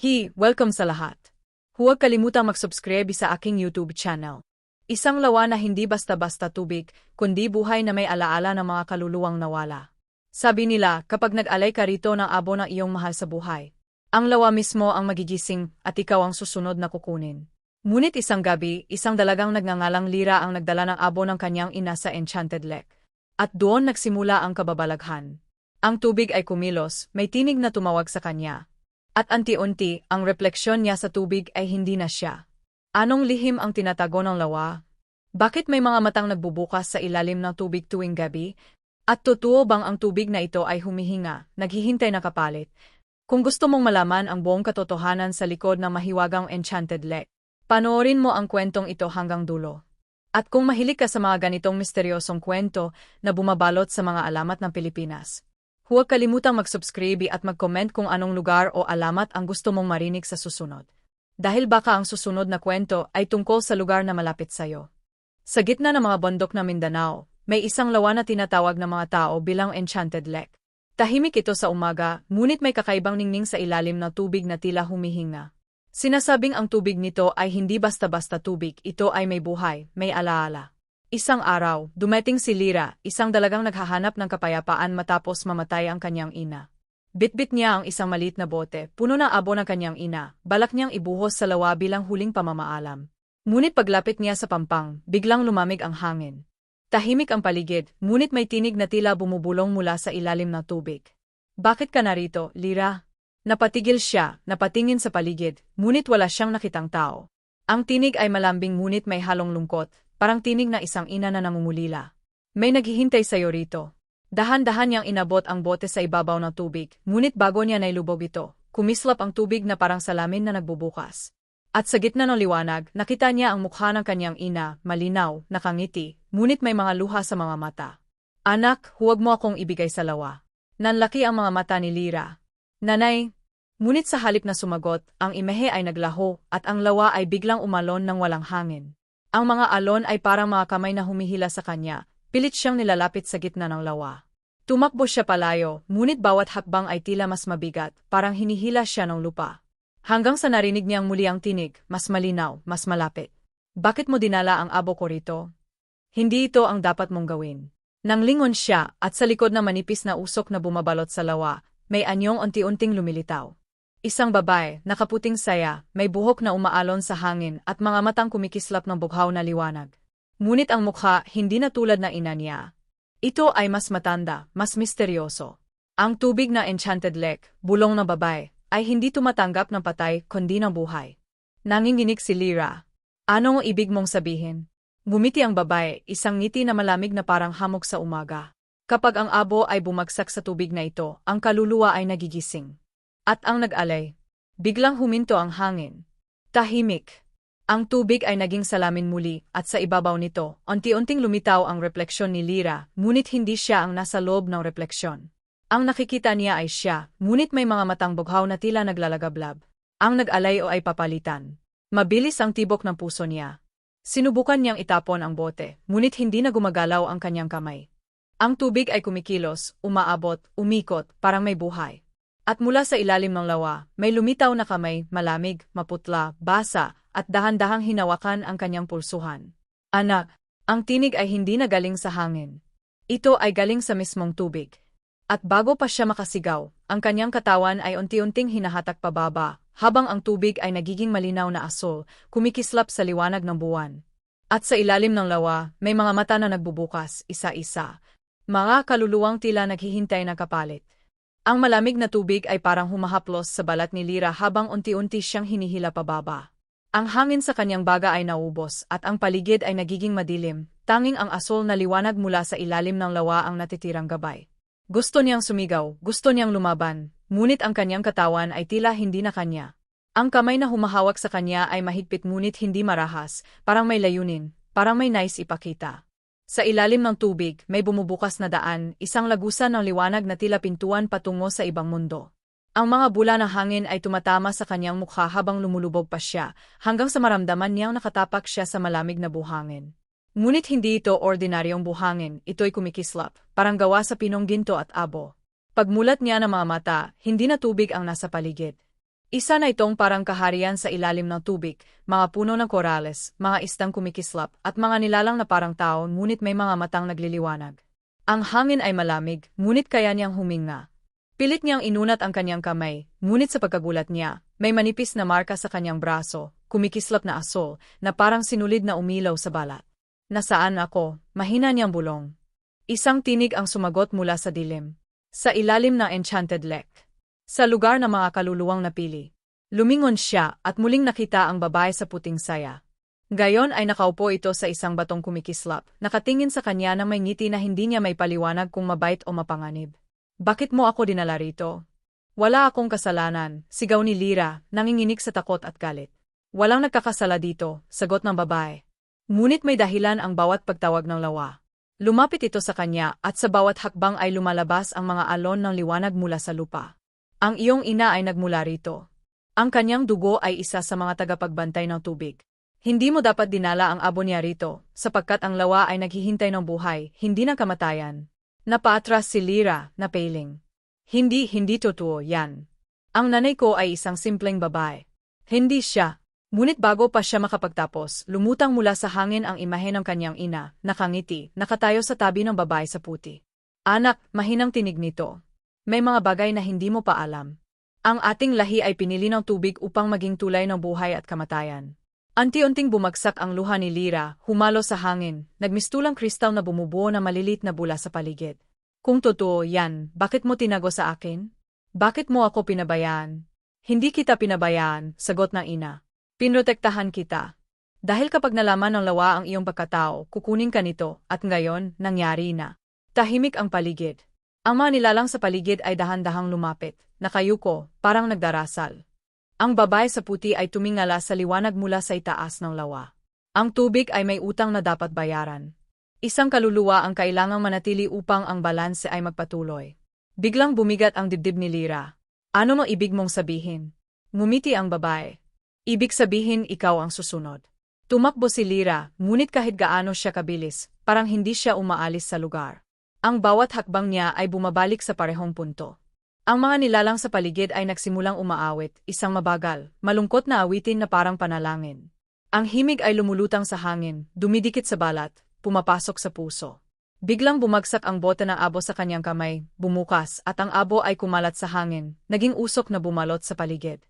Hi, welcome sa lahat. Huwag kalimutang mag-subscribe sa aking YouTube channel. Isang lawa na hindi basta-basta tubig, kundi buhay na may alaala ng mga kaluluwang nawala. Sabi nila, kapag nag-alay ka rito ng abo ng iyong mahal sa buhay, ang lawa mismo ang magigising at ikaw ang susunod na kukunin. Ngunit isang gabi, isang dalagang nagngangalang lira ang nagdala ng abo ng kanyang ina sa Enchanted Lake. At doon nagsimula ang kababalaghan. Ang tubig ay kumilos, may tinig na tumawag sa kanya, at anti-unti, ang refleksyon niya sa tubig ay hindi na siya. Anong lihim ang tinatago ng lawa? Bakit may mga matang nagbubukas sa ilalim ng tubig tuwing gabi? At totoo bang ang tubig na ito ay humihinga, naghihintay na kapalit? Kung gusto mong malaman ang buong katotohanan sa likod ng mahiwagang Enchanted Lake, panoorin mo ang kwentong ito hanggang dulo. At kung mahilig ka sa mga ganitong misteryosong kwento na bumabalot sa mga alamat ng Pilipinas, Huwag kalimutang mag-subscribe at mag-comment kung anong lugar o alamat ang gusto mong marinig sa susunod. Dahil baka ang susunod na kwento ay tungkol sa lugar na malapit sa'yo. Sa gitna ng mga bundok ng Mindanao, may isang lawa na tinatawag ng mga tao bilang Enchanted Lake. Tahimik ito sa umaga, ngunit may kakaibang ningning sa ilalim ng tubig na tila humihinga. Sinasabing ang tubig nito ay hindi basta-basta tubig, ito ay may buhay, may alaala. Isang araw, dumating si Lira, isang dalagang naghahanap ng kapayapaan matapos mamatay ang kanyang ina. Bitbit niya ang isang maliit na bote, puno na abo ng kanyang ina, balak niyang ibuhos sa lawa bilang huling pamamaalam. Ngunit paglapit niya sa pampang, biglang lumamig ang hangin. Tahimik ang paligid, ngunit may tinig na tila bumubulong mula sa ilalim ng tubig. Bakit ka narito, Lira? Napatigil siya, napatingin sa paligid, ngunit wala siyang nakitang tao. Ang tinig ay malambing ngunit may halong lungkot, parang tinig na isang ina na namumulila. May naghihintay sa'yo rito. Dahan-dahan niyang inabot ang bote sa ibabaw ng tubig, ngunit bago niya nailubog ito, kumislap ang tubig na parang salamin na nagbubukas. At sa gitna ng liwanag, nakita niya ang mukha ng kanyang ina, malinaw, nakangiti, ngunit may mga luha sa mga mata. Anak, huwag mo akong ibigay sa lawa. Nanlaki ang mga mata ni Lira. Nanay, ngunit sa halip na sumagot, ang imehe ay naglaho at ang lawa ay biglang umalon ng walang hangin. Ang mga alon ay parang mga kamay na humihila sa kanya, pilit siyang nilalapit sa gitna ng lawa. Tumakbo siya palayo, ngunit bawat hakbang ay tila mas mabigat, parang hinihila siya ng lupa. Hanggang sa narinig niyang muli ang tinig, mas malinaw, mas malapit. Bakit mo dinala ang abo ko rito? Hindi ito ang dapat mong gawin. Nang lingon siya, at sa likod na manipis na usok na bumabalot sa lawa, may anyong unti-unting lumilitaw. Isang babae, nakaputing saya, may buhok na umaalon sa hangin at mga matang kumikislap ng bughaw na liwanag. Ngunit ang mukha hindi na tulad na ina niya. Ito ay mas matanda, mas misteryoso. Ang tubig na enchanted lake, bulong na babae, ay hindi tumatanggap ng patay kundi ng buhay. Nanginginig si Lira. Anong ibig mong sabihin? Gumiti ang babae, isang ngiti na malamig na parang hamog sa umaga. Kapag ang abo ay bumagsak sa tubig na ito, ang kaluluwa ay nagigising. At ang nag-alay. Biglang huminto ang hangin. Tahimik. Ang tubig ay naging salamin muli at sa ibabaw nito, unti-unting lumitaw ang refleksyon ni Lira, ngunit hindi siya ang nasa loob ng refleksyon. Ang nakikita niya ay siya, ngunit may mga matang bughaw na tila naglalagablab. Ang nag-alay o ay papalitan. Mabilis ang tibok ng puso niya. Sinubukan niyang itapon ang bote, ngunit hindi na gumagalaw ang kanyang kamay. Ang tubig ay kumikilos, umaabot, umikot, parang may buhay. At mula sa ilalim ng lawa, may lumitaw na kamay, malamig, maputla, basa, at dahan-dahang hinawakan ang kanyang pulsuhan. Anak, ang tinig ay hindi na galing sa hangin. Ito ay galing sa mismong tubig. At bago pa siya makasigaw, ang kanyang katawan ay unti-unting hinahatak pababa, habang ang tubig ay nagiging malinaw na asol, kumikislap sa liwanag ng buwan. At sa ilalim ng lawa, may mga mata na nagbubukas, isa-isa. Mga kaluluwang tila naghihintay na kapalit. Ang malamig na tubig ay parang humahaplos sa balat ni Lira habang unti-unti siyang hinihila pababa. Ang hangin sa kanyang baga ay naubos at ang paligid ay nagiging madilim, tanging ang asol na liwanag mula sa ilalim ng lawa ang natitirang gabay. Gusto niyang sumigaw, gusto niyang lumaban, ngunit ang kanyang katawan ay tila hindi na kanya. Ang kamay na humahawak sa kanya ay mahigpit ngunit hindi marahas, parang may layunin, parang may nais ipakita. Sa ilalim ng tubig, may bumubukas na daan, isang lagusan ng liwanag na tila pintuan patungo sa ibang mundo. Ang mga bula ng hangin ay tumatama sa kanyang mukha habang lumulubog pa siya, hanggang sa maramdaman niyang nakatapak siya sa malamig na buhangin. Ngunit hindi ito ordinaryong buhangin, ito'y kumikislap, parang gawa sa pinong ginto at abo. Pagmulat niya ng mga mata, hindi na tubig ang nasa paligid. Isa na itong parang kaharian sa ilalim ng tubig, mga puno ng korales, mga istang kumikislap, at mga nilalang na parang tao ngunit may mga matang nagliliwanag. Ang hangin ay malamig, ngunit kaya niyang huminga. Pilit niyang inunat ang kanyang kamay, ngunit sa pagkagulat niya, may manipis na marka sa kanyang braso, kumikislap na asol, na parang sinulid na umilaw sa balat. Nasaan ako? Mahina niyang bulong. Isang tinig ang sumagot mula sa dilim. Sa ilalim ng Enchanted Lake. Sa lugar ng mga kaluluwang napili. Lumingon siya at muling nakita ang babae sa puting saya. Gayon ay nakaupo ito sa isang batong kumikislap, nakatingin sa kanya na may ngiti na hindi niya may paliwanag kung mabait o mapanganib. Bakit mo ako dinala rito? Wala akong kasalanan, sigaw ni Lira, nanginginig sa takot at galit. Walang nagkakasala dito, sagot ng babae. Ngunit may dahilan ang bawat pagtawag ng lawa. Lumapit ito sa kanya at sa bawat hakbang ay lumalabas ang mga alon ng liwanag mula sa lupa. Ang iyong ina ay nagmula rito. Ang kanyang dugo ay isa sa mga tagapagbantay ng tubig. Hindi mo dapat dinala ang abo niya rito, sapagkat ang lawa ay naghihintay ng buhay, hindi ng kamatayan. Napaatras si Lira, na pailing. Hindi, hindi totoo yan. Ang nanay ko ay isang simpleng babae. Hindi siya. Ngunit bago pa siya makapagtapos, lumutang mula sa hangin ang imahe ng kanyang ina, nakangiti, nakatayo sa tabi ng babae sa puti. Anak, mahinang tinig nito. May mga bagay na hindi mo pa alam. Ang ating lahi ay pinili ng tubig upang maging tulay ng buhay at kamatayan. Anti-unting bumagsak ang luha ni Lira, humalo sa hangin, nagmistulang kristal na bumubuo na malilit na bula sa paligid. Kung totoo yan, bakit mo tinago sa akin? Bakit mo ako pinabayaan? Hindi kita pinabayaan, sagot ng ina. Pinrotektahan kita. Dahil kapag nalaman ng lawa ang iyong pagkatao, kukunin ka nito, at ngayon, nangyari na. Tahimik ang paligid. Ang mga nilalang sa paligid ay dahan-dahang lumapit, nakayuko, parang nagdarasal. Ang babae sa puti ay tumingala sa liwanag mula sa itaas ng lawa. Ang tubig ay may utang na dapat bayaran. Isang kaluluwa ang kailangang manatili upang ang balanse ay magpatuloy. Biglang bumigat ang dibdib ni Lira. Ano mo ibig mong sabihin? Ngumiti ang babae. Ibig sabihin ikaw ang susunod. Tumakbo si Lira, ngunit kahit gaano siya kabilis, parang hindi siya umaalis sa lugar. Ang bawat hakbang niya ay bumabalik sa parehong punto. Ang mga nilalang sa paligid ay nagsimulang umaawit, isang mabagal, malungkot na awitin na parang panalangin. Ang himig ay lumulutang sa hangin, dumidikit sa balat, pumapasok sa puso. Biglang bumagsak ang bote ng abo sa kanyang kamay, bumukas, at ang abo ay kumalat sa hangin, naging usok na bumalot sa paligid.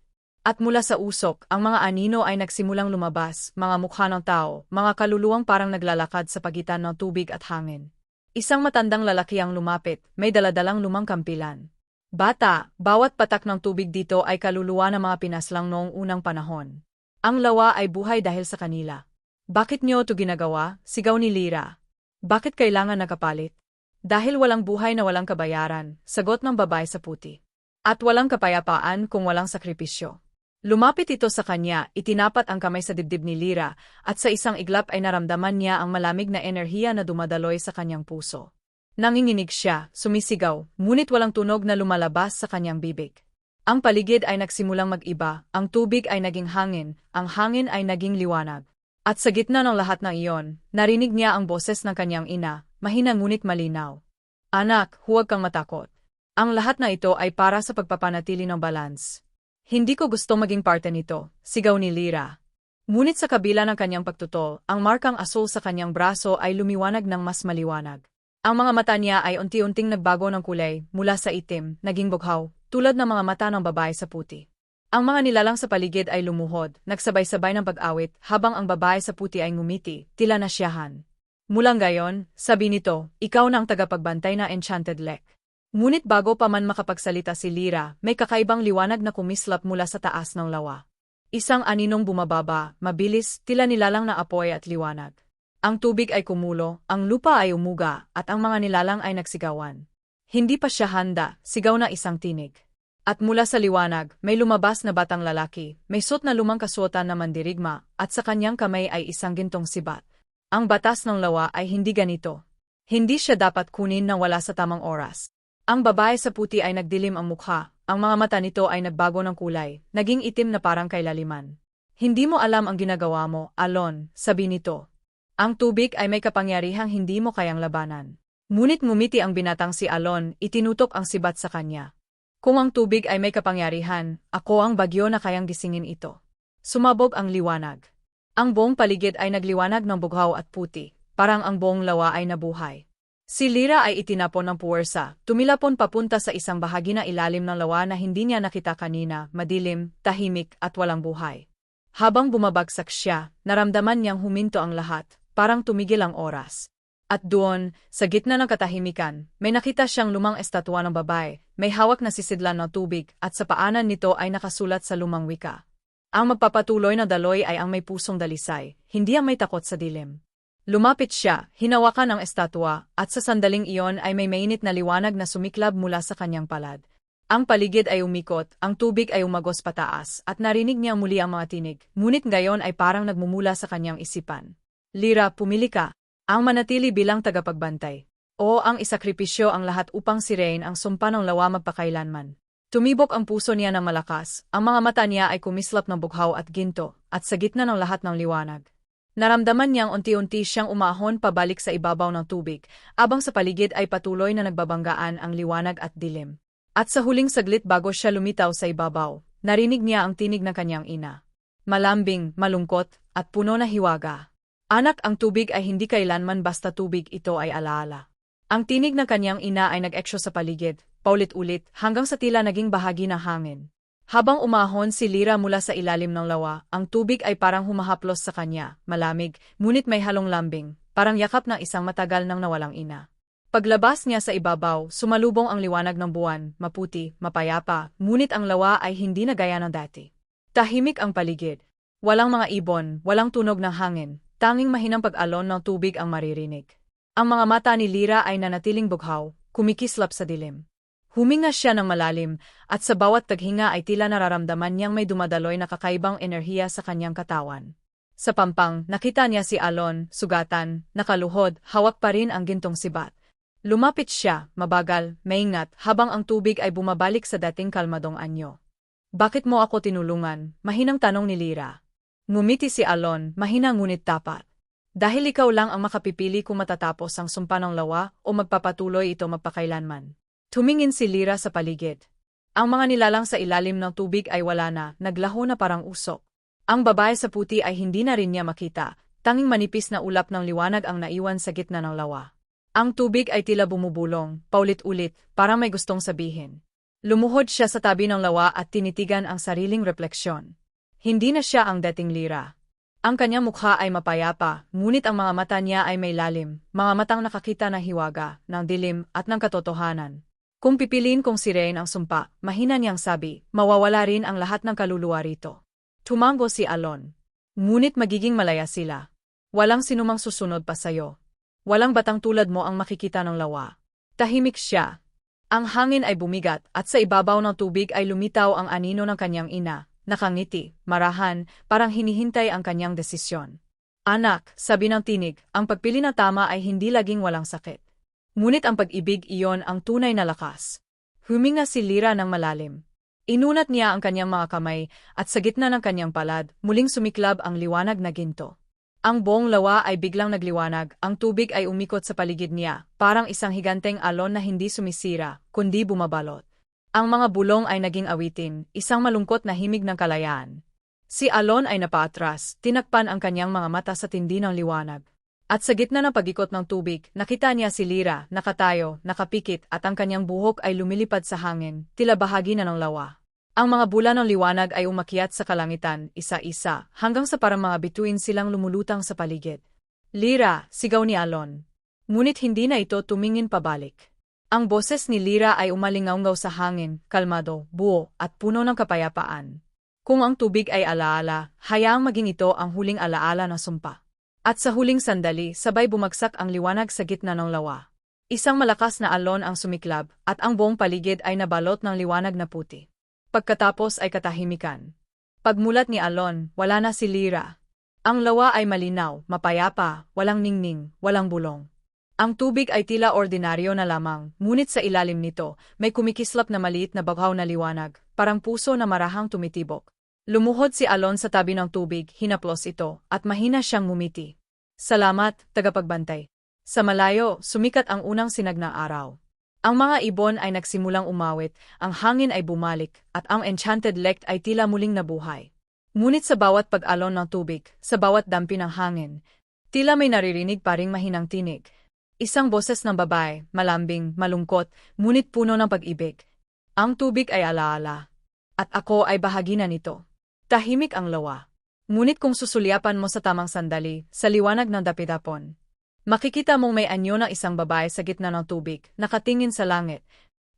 At mula sa usok, ang mga anino ay nagsimulang lumabas, mga mukha ng tao, mga kaluluwang parang naglalakad sa pagitan ng tubig at hangin. Isang matandang lalaki ang lumapit, may daladalang lumang kampilan. Bata, bawat patak ng tubig dito ay kaluluwa ng mga pinaslang noong unang panahon. Ang lawa ay buhay dahil sa kanila. Bakit niyo ito ginagawa? Sigaw ni Lira. Bakit kailangan nakapalit? Dahil walang buhay na walang kabayaran, sagot ng babae sa puti. At walang kapayapaan kung walang sakripisyo. Lumapit ito sa kanya, itinapat ang kamay sa dibdib ni Lira, at sa isang iglap ay naramdaman niya ang malamig na enerhiya na dumadaloy sa kanyang puso. Nanginginig siya, sumisigaw, ngunit walang tunog na lumalabas sa kanyang bibig. Ang paligid ay nagsimulang mag-iba, ang tubig ay naging hangin, ang hangin ay naging liwanag. At sa gitna ng lahat ng iyon, narinig niya ang boses ng kanyang ina, mahina ngunit malinaw. Anak, huwag kang matakot. Ang lahat na ito ay para sa pagpapanatili ng balance. Hindi ko gusto maging parte nito, sigaw ni Lira. Ngunit sa kabila ng kanyang pagtutol, ang markang asul sa kanyang braso ay lumiwanag ng mas maliwanag. Ang mga mata niya ay unti-unting nagbago ng kulay, mula sa itim, naging bughaw, tulad ng mga mata ng babae sa puti. Ang mga nilalang sa paligid ay lumuhod, nagsabay-sabay ng pag-awit, habang ang babae sa puti ay ngumiti, tila nasyahan. Mulang gayon, sabi nito, ikaw na ang tagapagbantay na Enchanted Lake. Ngunit bago pa man makapagsalita si Lira, may kakaibang liwanag na kumislap mula sa taas ng lawa. Isang aninong bumababa, mabilis, tila nilalang na apoy at liwanag. Ang tubig ay kumulo, ang lupa ay umuga, at ang mga nilalang ay nagsigawan. Hindi pa siya handa, sigaw na isang tinig. At mula sa liwanag, may lumabas na batang lalaki, may suot na lumang kasuotan na mandirigma, at sa kanyang kamay ay isang gintong sibat. Ang batas ng lawa ay hindi ganito. Hindi siya dapat kunin nang wala sa tamang oras. Ang babae sa puti ay nagdilim ang mukha, ang mga mata nito ay nagbago ng kulay, naging itim na parang kailaliman. Hindi mo alam ang ginagawa mo, Alon, sabi nito. Ang tubig ay may kapangyarihang hindi mo kayang labanan. Ngunit ngumiti ang binatang si Alon, itinutok ang sibat sa kanya. Kung ang tubig ay may kapangyarihan, ako ang bagyo na kayang gisingin ito. Sumabog ang liwanag. Ang buong paligid ay nagliwanag ng bughaw at puti, parang ang buong lawa ay nabuhay. Si Lira ay itinapon ng puwersa, tumilapon papunta sa isang bahagi na ilalim ng lawa na hindi niya nakita kanina, madilim, tahimik at walang buhay. Habang bumabagsak siya, naramdaman niyang huminto ang lahat, parang tumigil ang oras. At doon, sa gitna ng katahimikan, may nakita siyang lumang estatwa ng babae, may hawak na sisidlan ng tubig, at sa paanan nito ay nakasulat sa lumang wika. Ang magpapatuloy na daloy ay ang may pusong dalisay, hindi ang may takot sa dilim. Lumapit siya, hinawakan ang estatwa, at sa sandaling iyon ay may mainit na liwanag na sumiklab mula sa kanyang palad. Ang paligid ay umikot, ang tubig ay umagos pataas, at narinig niya muli ang mga tinig, ngunit ngayon ay parang nagmumula sa kanyang isipan. Lira, pumili ka, ang manatili bilang tagapagbantay. O ang isakripisyo ang lahat upang si Rain ang sumpa ng lawa magpakailanman. Tumibok ang puso niya ng malakas, ang mga mata niya ay kumislap ng bughaw at ginto, at sa gitna ng lahat ng liwanag. Naramdaman niyang unti-unti siyang umahon pabalik sa ibabaw ng tubig, abang sa paligid ay patuloy na nagbabanggaan ang liwanag at dilim. At sa huling saglit bago siya lumitaw sa ibabaw, narinig niya ang tinig ng kanyang ina. Malambing, malungkot, at puno na hiwaga. Anak, ang tubig ay hindi kailanman basta tubig ito ay alaala. Ang tinig ng kanyang ina ay nag-eksyo sa paligid, paulit-ulit, hanggang sa tila naging bahagi ng hangin. Habang umahon si Lira mula sa ilalim ng lawa, ang tubig ay parang humahaplos sa kanya, malamig, ngunit may halong lambing, parang yakap ng isang matagal nang nawalang ina. Paglabas niya sa ibabaw, sumalubong ang liwanag ng buwan, maputi, mapayapa, ngunit ang lawa ay hindi na gaya ng dati. Tahimik ang paligid. Walang mga ibon, walang tunog ng hangin, Tanging mahinang pag-alon ng tubig ang maririnig. Ang mga mata ni Lira ay nanatiling bughaw, kumikislap sa dilim. Huminga siya ng malalim, at sa bawat taghinga ay tila nararamdaman niyang may dumadaloy na kakaibang enerhiya sa kanyang katawan. Sa pampang, nakita niya si Alon, sugatan, nakaluhod, hawak pa rin ang gintong sibat. Lumapit siya, mabagal, maingat, habang ang tubig ay bumabalik sa dating kalmadong anyo. Bakit mo ako tinulungan? Mahinang tanong ni Lira. Ngumiti si Alon, mahina ngunit tapat. Dahil ikaw lang ang makapipili kung matatapos ang sumpa ng lawa o magpapatuloy ito magpakailanman. Tumingin si Lira sa paligid. Ang mga nilalang sa ilalim ng tubig ay wala na, naglaho na parang usok. Ang babae sa puti ay hindi na rin niya makita, tanging manipis na ulap ng liwanag ang naiwan sa gitna ng lawa. Ang tubig ay tila bumubulong, paulit-ulit, parang may gustong sabihin. Lumuhod siya sa tabi ng lawa at tinitigan ang sariling refleksyon. Hindi na siya ang dating lira. Ang kanyang mukha ay mapayapa, ngunit ang mga mata niya ay may lalim, mga matang nakakita ng hiwaga, ng dilim, at ng katotohanan. Kung pipiliin kong si Rain ang sumpa, mahina niyang sabi, mawawala rin ang lahat ng kaluluwa rito. Tumango si Alon. Ngunit magiging malaya sila. Walang sinumang susunod pa sayo. Walang batang tulad mo ang makikita ng lawa. Tahimik siya. Ang hangin ay bumigat at sa ibabaw ng tubig ay lumitaw ang anino ng kanyang ina, nakangiti, marahan, parang hinihintay ang kanyang desisyon. Anak, sabi ng tinig, ang pagpili na tama ay hindi laging walang sakit. Ngunit ang pag-ibig iyon ang tunay na lakas. Huminga si Lira ng malalim. Inunat niya ang kanyang mga kamay, at sa gitna ng kanyang palad, muling sumiklab ang liwanag na ginto. Ang buong lawa ay biglang nagliwanag, ang tubig ay umikot sa paligid niya, parang isang higanteng alon na hindi sumisira, kundi bumabalot. Ang mga bulong ay naging awitin, isang malungkot na himig ng kalayaan. Si Alon ay napaatras, tinakpan ang kanyang mga mata sa tindi ng liwanag. At sa gitna ng pagikot ng tubig, nakita niya si Lira, nakatayo, nakapikit at ang kanyang buhok ay lumilipad sa hangin, tila bahagi na ng lawa. Ang mga bulan ng liwanag ay umakyat sa kalangitan, isa-isa, hanggang sa parang mga bituin silang lumulutang sa paligid. Lira, sigaw ni Alon. Ngunit hindi na ito tumingin pabalik. Ang boses ni Lira ay umalingaungaw sa hangin, kalmado, buo, at puno ng kapayapaan. Kung ang tubig ay alaala, hayaang maging ito ang huling alaala na sumpa. At sa huling sandali, sabay bumagsak ang liwanag sa gitna ng lawa. Isang malakas na alon ang sumiklab, at ang buong paligid ay nabalot ng liwanag na puti. Pagkatapos ay katahimikan. Pagmulat ni Alon, wala na si Lira. Ang lawa ay malinaw, mapayapa, walang ningning, walang bulong. Ang tubig ay tila ordinaryo na lamang, ngunit sa ilalim nito, may kumikislap na maliit na baghaw na liwanag, parang puso na marahang tumitibok. Lumuhod si Alon sa tabi ng tubig, hinaplos ito, at mahina siyang ngumiti. Salamat, tagapagbantay. Sa malayo, sumikat ang unang sinag na araw. Ang mga ibon ay nagsimulang umawit, ang hangin ay bumalik, at ang enchanted lake ay tila muling nabuhay. Ngunit sa bawat pag-alon ng tubig, sa bawat dampi ng hangin, tila may naririnig pa ring mahinang tinig. Isang boses ng babae, malambing, malungkot, ngunit puno ng pag-ibig. Ang tubig ay alaala. At ako ay bahagi na nito. Tahimik ang lawa. Ngunit kung susulyapan mo sa tamang sandali, sa liwanag ng dapitapon, makikita mong may anyo ng isang babae sa gitna ng tubig, nakatingin sa langit,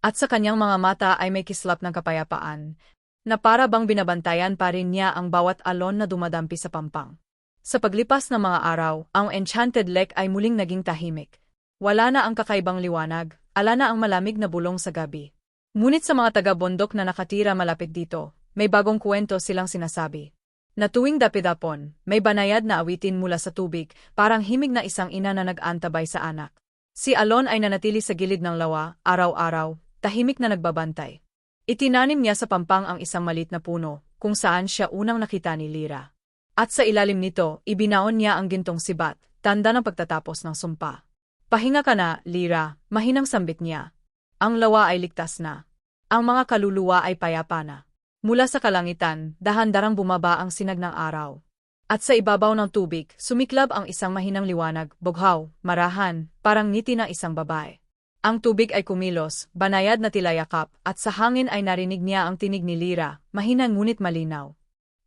at sa kanyang mga mata ay may kislap ng kapayapaan, na para bang binabantayan pa rin niya ang bawat alon na dumadampi sa pampang. Sa paglipas ng mga araw, ang Enchanted Lake ay muling naging tahimik. Wala na ang kakaibang liwanag, ala na ang malamig na bulong sa gabi. Ngunit sa mga taga-bundok na nakatira malapit dito, may bagong kwento silang sinasabi. Na tuwing dapidapon, may banayad na awitin mula sa tubig, parang himig na isang ina na nag-antabay sa anak. Si Alon ay nanatili sa gilid ng lawa, araw-araw, tahimik na nagbabantay. Itinanim niya sa pampang ang isang malit na puno, kung saan siya unang nakita ni Lira. At sa ilalim nito, ibinaon niya ang gintong sibat, tanda ng pagtatapos ng sumpa. Pahinga ka na, Lira, mahinang sambit niya. Ang lawa ay ligtas na. Ang mga kaluluwa ay payapa na. Mula sa kalangitan, dahan-darang bumaba ang sinag ng araw. At sa ibabaw ng tubig, sumiklab ang isang mahinang liwanag, bughaw, marahan, parang ngiti ng isang babae. Ang tubig ay kumilos, banayad na tilayakap, at sa hangin ay narinig niya ang tinig ni Lira, mahina ngunit malinaw.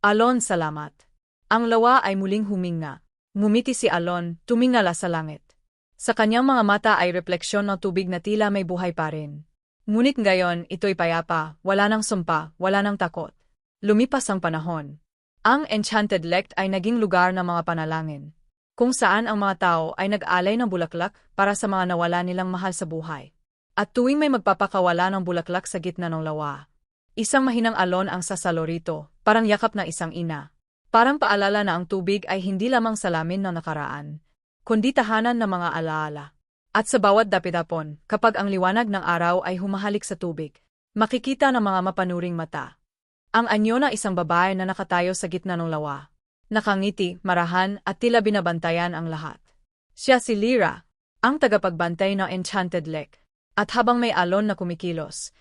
Alon, salamat. Ang lawa ay muling huminga. Ngumiti si Alon, tumingala sa langit. Sa kanyang mga mata ay refleksyon ng tubig na tila may buhay pa rin. Ngunit ngayon, ito'y payapa, wala nang sumpa, wala nang takot. Lumipas ang panahon. Ang Enchanted Lake ay naging lugar ng mga panalangin kung saan ang mga tao ay nag-alay ng bulaklak para sa mga nawala nilang mahal sa buhay. At tuwing may magpapakawala ng bulaklak sa gitna ng lawa, isang mahinang alon ang sasalo rito, parang yakap ng isang ina. Parang paalala na ang tubig ay hindi lamang salamin ng nakaraan, kundi tahanan ng mga alaala. At sa bawat dapitapon, kapag ang liwanag ng araw ay humahalik sa tubig, makikita ng mga mapanuring mata. Ang anyo ng isang babae na nakatayo sa gitna ng lawa, nakangiti, marahan at tila binabantayan ang lahat. Siya si Lyra, ang tagapagbantay ng Enchanted Lake. At habang may alon na kumikilos,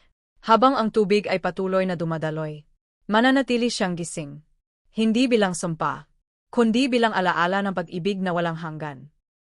habang ang tubig ay patuloy na dumadaloy, mananatili siyang gising. Hindi bilang sumpa, kundi bilang alaala ng pag-ibig na walang hanggan.